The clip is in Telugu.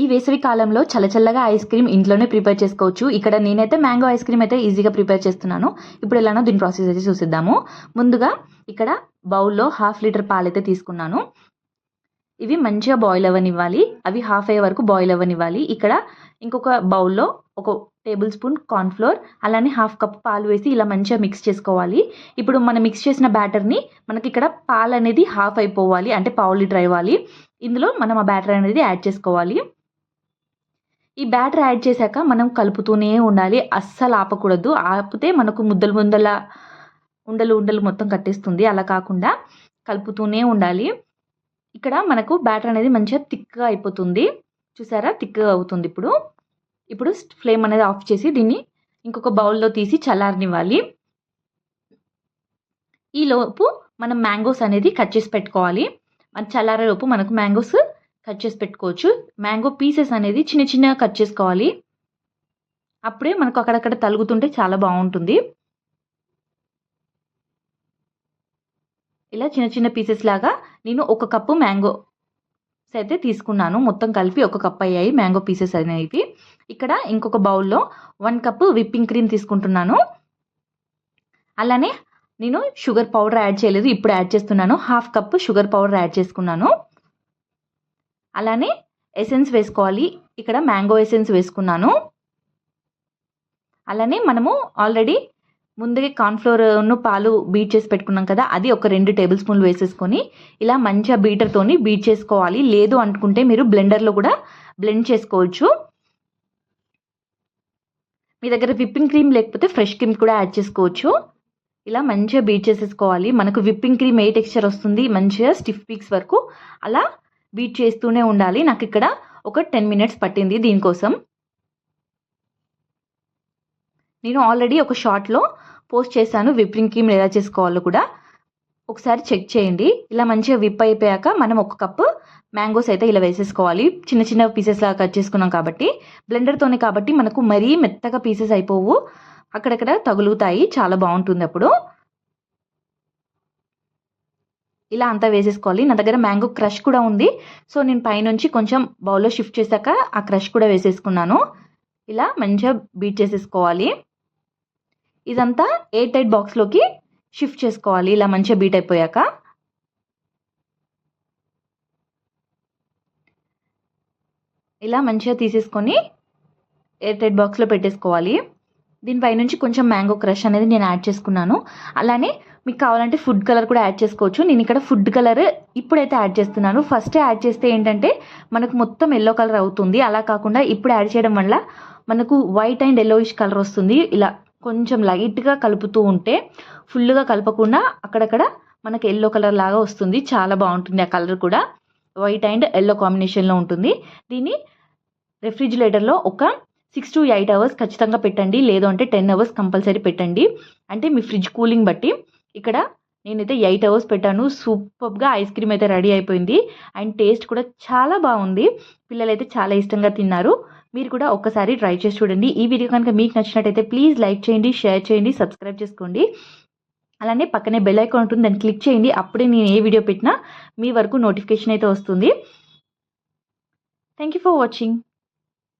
ఈ వేసవి కాలంలో చల్లచల్లగా ఐస్ క్రీమ్ ఇంట్లోనే ప్రిపేర్ చేసుకోవచ్చు. ఇక్కడ నేనైతే మ్యాంగో ఐస్ క్రీమ్ అయితే ఈజీగా ప్రిపేర్ చేస్తున్నాను. ఇప్పుడు ఎలానో దీని ప్రాసెస్ అయితే చూసిద్దాము. ముందుగా ఇక్కడ బౌల్లో హాఫ్ లీటర్ పాలైతే తీసుకున్నాను. ఇవి మంచిగా బాయిల్ అవ్వనివ్వాలి. అవి హాఫ్ అయ్యే వరకు బాయిల్ అవ్వనివ్వాలి. ఇక్కడ ఇంకొక బౌల్లో ఒక టేబుల్ స్పూన్ కార్న్ఫ్లోర్ అలానే హాఫ్ కప్ పాలు వేసి ఇలా మంచిగా మిక్స్ చేసుకోవాలి. ఇప్పుడు మనం మిక్స్ చేసిన బ్యాటర్ని మనకి ఇక్కడ పాలు అనేది హాఫ్ అయిపోవాలి. అంటే పావు లీటర్ అవ్వాలి. ఇందులో మనం ఆ బ్యాటర్ అనేది యాడ్ చేసుకోవాలి. ఈ బ్యాటర్ యాడ్ చేశాక మనం కలుపుతూనే ఉండాలి. అస్సలు ఆపకూడదు. ఆపితే మనకు ముద్దలు ముద్దల ఉండలు ఉండలు మొత్తం కట్టేస్తుంది. అలా కాకుండా కలుపుతూనే ఉండాలి. ఇక్కడ మనకు బ్యాటర్ అనేది మంచిగా థిక్గా అయిపోతుంది. చూసారా? థిక్గా అవుతుంది ఇప్పుడు. ఇప్పుడు ఫ్లేమ్ అనేది ఆఫ్ చేసి దీన్ని ఇంకొక బౌల్లో తీసి చల్లారనివ్వాలి. ఈ లోపు మనం మ్యాంగోస్ అనేది కట్ చేసి పెట్టుకోవాలి. మన చల్లారే లోపు మనకు మ్యాంగోస్ కట్ చేసి పెట్టుకోవచ్చు. మ్యాంగో పీసెస్ అనేది చిన్న చిన్నగా కట్ చేసుకోవాలి. అప్పుడే మనకు అక్కడక్కడ తలుగుతుంటే చాలా బాగుంటుంది. ఇలా చిన్న చిన్న పీసెస్ లాగా నేను ఒక కప్పు మ్యాంగో అయితే తీసుకున్నాను. మొత్తం కలిపి ఒక కప్ అయ్యాయి మ్యాంగో పీసెస్ అనేవి. ఇక్కడ ఇంకొక బౌల్లో వన్ కప్ విప్పింగ్ క్రీమ్ తీసుకుంటున్నాను. అలానే నేను షుగర్ పౌడర్ యాడ్ చేయలేదు. ఇప్పుడు యాడ్ చేస్తున్నాను. Half cup sugar powder add చేసుకున్నాను. అలానే ఎసెన్స్ వేసుకోవాలి. ఇక్కడ మ్యాంగో ఎసెన్స్ వేసుకున్నాను. అలానే మనము ఆల్రెడీ ముందుగా కార్న్ఫ్లోర్ను పాలు బీట్ చేసి పెట్టుకున్నాం కదా అది ఒక రెండు టేబుల్ స్పూన్లు వేసేసుకొని ఇలా మంచిగా బీటర్తోని బీట్ చేసుకోవాలి. లేదు అనుకుంటే మీరు బ్లెండర్లో కూడా బ్లెండ్ చేసుకోవచ్చు. మీ దగ్గర విప్పింగ్ క్రీమ్ లేకపోతే ఫ్రెష్ క్రీమ్ కూడా యాడ్ చేసుకోవచ్చు. ఇలా మంచిగా బీట్ చేసేసుకోవాలి. మనకు విప్పింగ్ క్రీమ్ ఏ టెక్స్చర్ వస్తుంది? మంచిగా స్టిఫ్ పీక్స్ వరకు. అలా బీట్ చేస్తూనే ఉండాలి. నాకు ఇక్కడ ఒక టెన్ మినిట్స్ పట్టింది దీనికోసం. నేను ఆల్రెడీ ఒక షార్ట్లో పోస్ట్ చేశాను. విప్పింగ్ క్రీమ్ ఎలా చేసుకోవాలో కూడా. ఒకసారి చెక్ చేయండి. ఇలా మంచిగా విప్ అయిపోయాక మనం ఒక కప్పు మ్యాంగోస్ అయితే ఇలా వేసేసుకోవాలి. చిన్న చిన్న పీసెస్ లాగా కట్ చేసుకున్నాం కాబట్టి. బ్లెండర్తోనే కాబట్టి మనకు మరీ మెత్తగా పీసెస్ అయిపోవు. అక్కడక్కడ తగులుతాయి. చాలా బాగుంటుంది అప్పుడు. ఇలా అంతా వేసేసుకోవాలి. నా దగ్గర మ్యాంగో క్రష్ కూడా ఉంది. సో నేను పైనుంచి కొంచెం బౌల్లో షిఫ్ట్ చేశాక ఆ క్రష్ కూడా వేసేసుకున్నాను. ఇలా మంచిగా బీట్ చేసేసుకోవాలి. ఇదంతా ఎయిర్ టైట్ బాక్స్లోకి షిఫ్ట్ చేసుకోవాలి. ఇలా మంచిగా బీట్ అయిపోయాక. ఇలా మంచిగా తీసేసుకొని ఎయిర్ టైట్ బాక్స్లో పెట్టేసుకోవాలి. దీనిపై నుంచి కొంచెం మ్యాంగో క్రష్ అనేది నేను యాడ్ చేసుకున్నాను. అలానే మీకు కావాలంటే ఫుడ్ కలర్ కూడా యాడ్ చేసుకోవచ్చు. నేను ఇక్కడ ఫుడ్ కలర్ ఇప్పుడైతే యాడ్ చేస్తున్నాను. ఫస్ట్ యాడ్ చేస్తే ఏంటంటే మనకు మొత్తం ఎల్లో కలర్ అవుతుంది. అలా కాకుండా ఇప్పుడు యాడ్ చేయడం వల్ల మనకు వైట్ అండ్ ఎల్లోయిష్ కలర్ వస్తుంది. ఇలా కొంచెం లైట్గా కలుపుతూ ఉంటే ఫుల్గా కలపకుండా అక్కడక్కడ మనకు ఎల్లో కలర్ లాగా వస్తుంది. చాలా బాగుంటుంది ఆ కలర్ కూడా. వైట్ అండ్ ఎల్లో కాంబినేషన్లో ఉంటుంది. దీన్ని రెఫ్రిజిరేటర్లో ఒక సిక్స్ టు ఎయిట్ అవర్స్ ఖచ్చితంగా పెట్టండి. లేదు అంటే టెన్ అవర్స్ కంపల్సరీ పెట్టండి. అంటే మీ ఫ్రిడ్జ్ కూలింగ్ బట్టి ఇక్కడ నేనైతే ఎయిట్ అవర్స్ పెట్టాను. సూపర్గా ఐస్ క్రీమ్ అయితే రెడీ అయిపోయింది. అండ్ టేస్ట్ కూడా చాలా బాగుంది. పిల్లలైతే చాలా ఇష్టంగా తిన్నారు. మీరు కూడా ఒక్కసారి ట్రై చేసి చూడండి. ఈ వీడియో కనుక మీకు నచ్చినట్టయితే ప్లీజ్ లైక్ చేయండి షేర్ చేయండి సబ్స్క్రైబ్ చేసుకోండి. అలానే పక్కనే బెల్ ఐకాన్ ఉంటుంది. దాన్ని క్లిక్ చేయండి. అప్పుడే నేను ఏ వీడియో పెట్టినా మీ వరకు నోటిఫికేషన్ అయితే వస్తుంది. Thank you for watching